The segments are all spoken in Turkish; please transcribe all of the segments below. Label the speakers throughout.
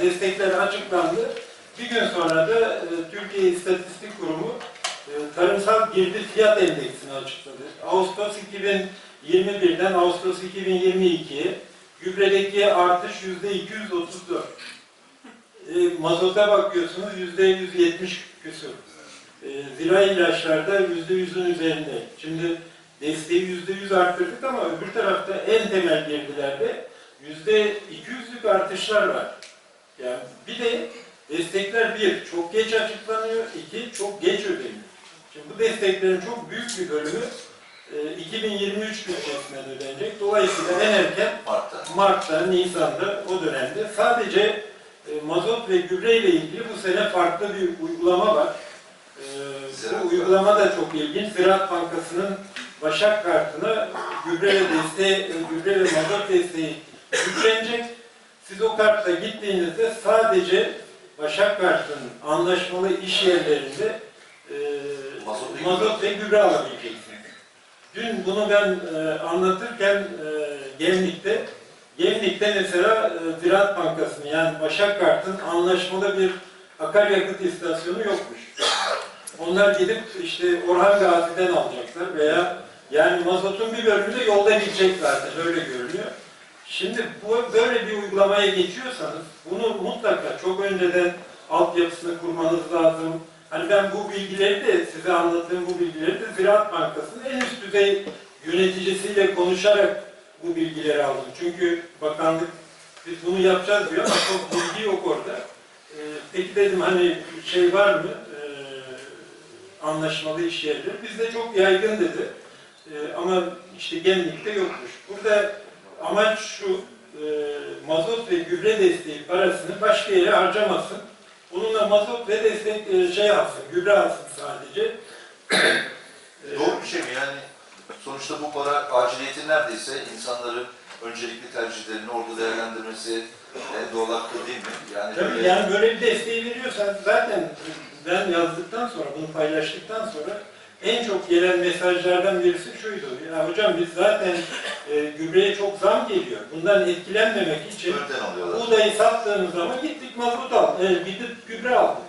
Speaker 1: Destekler açıklandı. Bir gün sonra da e, Türkiye İstatistik Kurumu e, tarımsal girdi fiyat endeksini açıkladı. Ağustos 2021'den Ağustos 2022'ye gübredeki artış %234. E, mazota bakıyorsunuz %170 küsur. E, zira ilaçlarda %100'ün üzerinde. Şimdi desteği %100 arttırdık ama öbür tarafta en temel girdilerde %200'lük artışlar var. Yani bir de destekler bir, çok geç açıklanıyor, iki, çok geç ödeniyor. Şimdi bu desteklerin çok büyük bir bölümü e, 2023 bütçesinden ödenecek. Dolayısıyla en erken
Speaker 2: Mart'ta.
Speaker 1: Mart'ta, Nisan'da o dönemde sadece e, mazot ve gübre ile ilgili bu sene farklı bir uygulama var. E, bu uygulama da çok ilginç. Ziraat Bankası'nın Başak kartına gübre ve desteği, e, gübre ve mazot desteği yüklenecek. Siz o kartla gittiğinizde sadece Başak Kart'ın anlaşmalı iş yerlerinde e,
Speaker 2: Mazot
Speaker 1: mazot ve gübre alabileceksiniz. Dün bunu ben e, anlatırken e, Gemlik'te, Gemlik'te mesela e, Ziraat Bankası'nın yani Başak Kart'ın anlaşmalı bir akaryakıt istasyonu yokmuş. Onlar gidip işte Orhan Gazi'den alacaklar veya yani mazotun bir bölümü de yolda gidecek zaten öyle görünüyor. Şimdi bu böyle bir uygulamaya geçiyorsanız bunu mutlaka çok önceden altyapısını kurmanız lazım. Hani ben bu bilgileri de size anlattığım bu bilgileri de Ziraat Bankası'nın en üst düzey yöneticisiyle konuşarak bu bilgileri aldım. Çünkü bakanlık biz bunu yapacağız diyor ama çok bilgi yok orada. Ee, peki dedim hani şey var mı ee, anlaşmalı iş yerleri? Bizde çok yaygın dedi. Ee, ama işte genellikle yokmuş. Burada amaç şu, e, mazot ve gübre desteği parasını başka yere harcamasın. Onunla mazot ve destek e, şey alsın, gübre alsın sadece. E,
Speaker 2: Doğru bir şey mi? Yani sonuçta bu para aciliyeti neredeyse insanların öncelikli tercihlerini orada değerlendirmesi en doğal hakkı değil mi? Yani
Speaker 1: Tabii
Speaker 2: böyle-
Speaker 1: yani böyle bir desteği veriyorsan zaten ben yazdıktan sonra, bunu paylaştıktan sonra en çok gelen mesajlardan birisi şuydu. Ya hocam biz zaten e, gübreye çok zam geliyor. Bundan etkilenmemek için buğdayı sattığımız zaman gittik mazot al, e, gidip gübre aldık.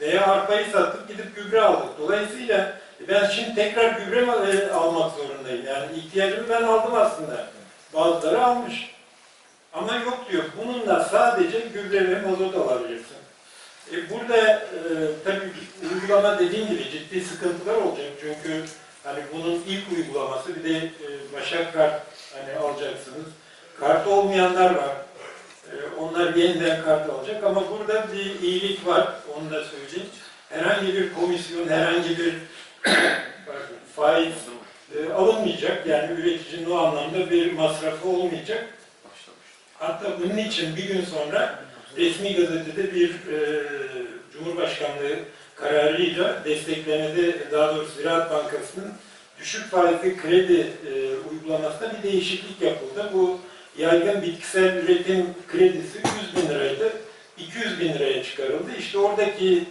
Speaker 1: Veya arpayı sattık gidip gübre aldık. Dolayısıyla ben şimdi tekrar gübre e, almak zorundayım. Yani ihtiyacımı ben aldım aslında. Bazıları almış. Ama yok diyor. Bununla sadece gübre ve mazot alabilirsin. E burada e, tabii uygulama dediğim gibi ciddi sıkıntılar olacak. Çünkü hani bunun ilk uygulaması bir de e, Başak kart hani alacaksınız. Kart olmayanlar var. E, onlar yeniden kart alacak ama burada bir iyilik var. Onu da söyleyeyim. Herhangi bir komisyon, herhangi bir faiz e, alınmayacak. Yani üreticinin o anlamda bir masrafı olmayacak. Hatta bunun için bir gün sonra resmi gazetede bir e, Cumhurbaşkanlığı kararıyla desteklemede daha doğrusu Ziraat Bankası'nın düşük faizli kredi e, uygulamasında bir değişiklik yapıldı. Bu yaygın bitkisel üretim kredisi 100 bin liraydı. 200 bin liraya çıkarıldı. İşte oradaki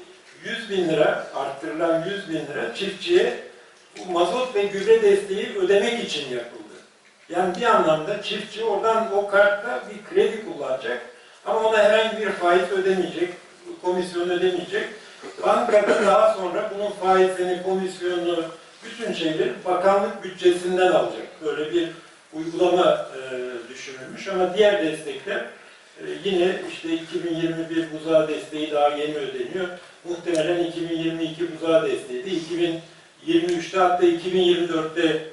Speaker 1: 100 bin lira, arttırılan 100 bin lira çiftçiye bu mazot ve gübre desteği ödemek için yapıldı. Yani bir anlamda çiftçi oradan o kartta bir kredi kullanacak ama ona herhangi bir faiz ödemeyecek, komisyon ödemeyecek. Bankada daha sonra bunun faizini, komisyonunu, bütün şeyleri bakanlık bütçesinden alacak. Böyle bir uygulama e, düşünülmüş ama diğer destekler e, yine işte 2021 buzağı desteği daha yeni ödeniyor. Muhtemelen 2022 buzağı desteği de 2023'te hatta 2024'te bir bölümü ödenecek.